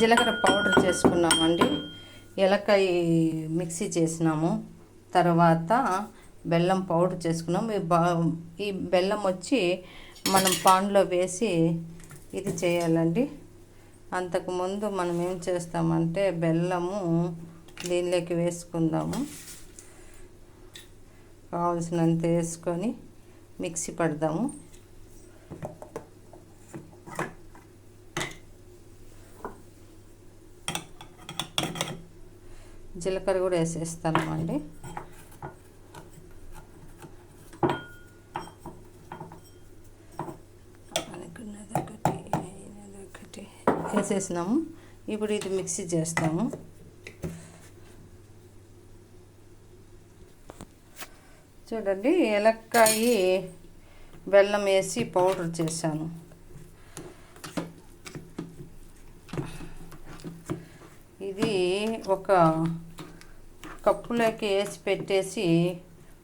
జీలకర్ర పౌడర్ చేసుకున్నామండి. ఎలకాయ మిక్సీ చేసినాము. తర్వాత బెల్లం పౌడర్ చేసుకున్నాం. ఈ బా ఈ బెల్లం వచ్చి మనం పాన్లో వేసి ఇది చేయాలండి. అంతకుముందు మనం ఏం చేస్తామంటే బెల్లము దీనిలోకి వేసుకుందాము. కావలసినంత వేసుకొని మిక్సీ పడదాము. జీలకర్ర కూడా వేసేస్తాను అండి. ఒకటి వేసేసినాము. ఇప్పుడు ఇది మిక్సీ చేస్తాము. చూడండి ఎలక్కాయి బెల్లం వేసి పౌడర్ చేశాను. ఇది ఒక కప్పులోకి వేసి పెట్టేసి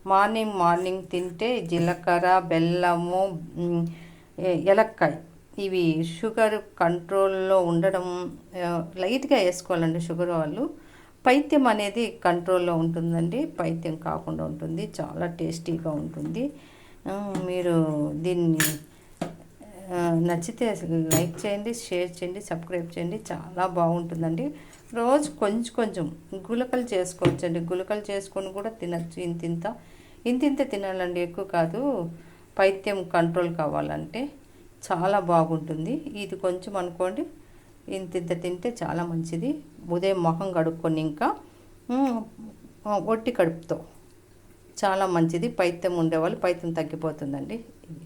మార్నింగ్ మార్నింగ్ తింటే జీలకర్ర బెల్లము ఎలక్కాయ ఇవి షుగర్ కంట్రోల్లో ఉండడం లైట్గా వేసుకోవాలండి షుగర్ వాళ్ళు. పైత్యం అనేది కంట్రోల్లో ఉంటుందండి. పైత్యం కాకుండా ఉంటుంది. చాలా టేస్టీగా ఉంటుంది. మీరు దీన్ని నచ్చితే లైక్ చేయండి షేర్ చేయండి సబ్స్క్రైబ్ చేయండి. చాలా బాగుంటుందండి. రోజు కొంచెం కొంచెం గులకలు చేసుకోవచ్చండి. గులకలు చేసుకొని కూడా తినచ్చు ఇంత ఇంత. ఇంత ఇంత తినాలండి ఎక్కువ కాదు. పైత్యం కంట్రోల్ కావాలంటే చాలా బాగుంటుంది. ఇది కొంచెం అనుకోండి ఇంత ఇంత తింటే చాలా మంచిది. ఉదయం మొహం కడుక్కొని ఇంకా ఒట్టి కడుపుతో. చాలా మంచిది. పైత్యం ఉండేవాళ్ళు పైత్యం తగ్గిపోతుందండి. ఇది.